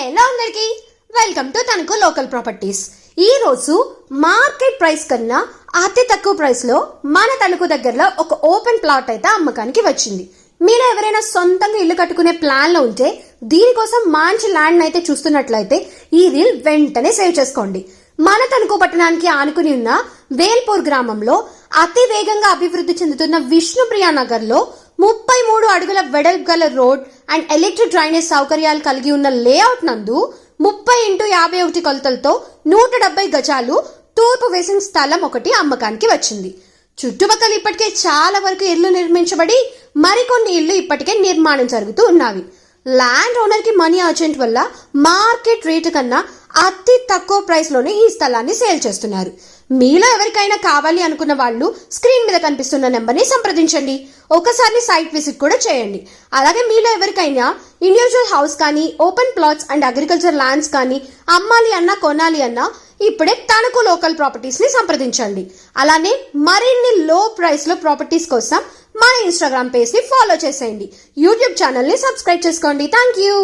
Hello అందరికి welcome to Tanuku local properties ఈ రోజు మార్కెట్ ప్రైస్ కన్నా అతి తక్కువ ప్రైస్లో మన తణుకు దగ్గరలో ఒక ఓపెన్ ప్లాట్ అయితే అమ్మకానికి వచ్చింది. మీరు ఎవరైనా సొంతంగా ఇల్లు కట్టుకునే ప్లాన్లో ఉంటే దీనికోసం మంచి ల్యాండ్ అయితే చూస్తున్నట్లయితే ఈ రీల్ వెంటనే సేవ్ చేసుకోండి. మన తణుకు పట్టణానికి ఆనుకుని ఉన్న వేల్పూర్ గ్రామంలో అతి వేగంగా అభివృద్ధి చెందుతున్న విష్ణుప్రియ నగర్లో ముప్పై మూడు అడుగుల వెడల్పు గల రోడ్ అండ్ ఎలక్ట్రిక్ డ్రైనేజ్ సౌకర్యాలు కలిగి ఉన్న లేఅవుట్ నందు ముప్పై ఇంటూ యాభై ఒకటి కొలతలతో నూట డెబ్బై గజాలు తూర్పు వేసిన స్థలం ఒకటి అమ్మకానికి వచ్చింది. చుట్టుపక్కల ఇప్పటికే చాలా వరకు ఇళ్ళు నిర్మించబడి మరికొన్ని ఇళ్ళు ఇప్పటికే నిర్మాణం జరుగుతూ ఉన్నవి. ల్యాండ్ ఓనర్కి మనీ అర్జెంట్ వల్ల మార్కెట్ రేటు కన్నా అతి తక్కువ ప్రైస్లోనే ఈ స్థలాన్ని సేల్ చేస్తున్నారు. మీలో ఎవరికైనా కావాలి అనుకున్న వాళ్ళు స్క్రీన్ మీద కనిపిస్తున్న నెంబర్ని సంప్రదించండి. ఒకసారి సైట్ విజిట్ కూడా చేయండి. అలాగే మీలో ఎవరికైనా ఇండివిజువల్ హౌస్ కానీ open plots and agriculture lands కానీ అమ్మాలి అన్నా కొనాలి అన్నా ఇప్పుడే తణుకు లోకల్ ప్రాపర్టీస్ని సంప్రదించండి. అలానే మరిన్ని లో ప్రైస్లో ప్రాపర్టీస్ కోసం మన ఇన్స్టాగ్రామ్ పేజ్ని ఫాలో చేసేయండి. యూట్యూబ్ ఛానల్ని సబ్స్క్రైబ్ చేసుకోండి. Thank you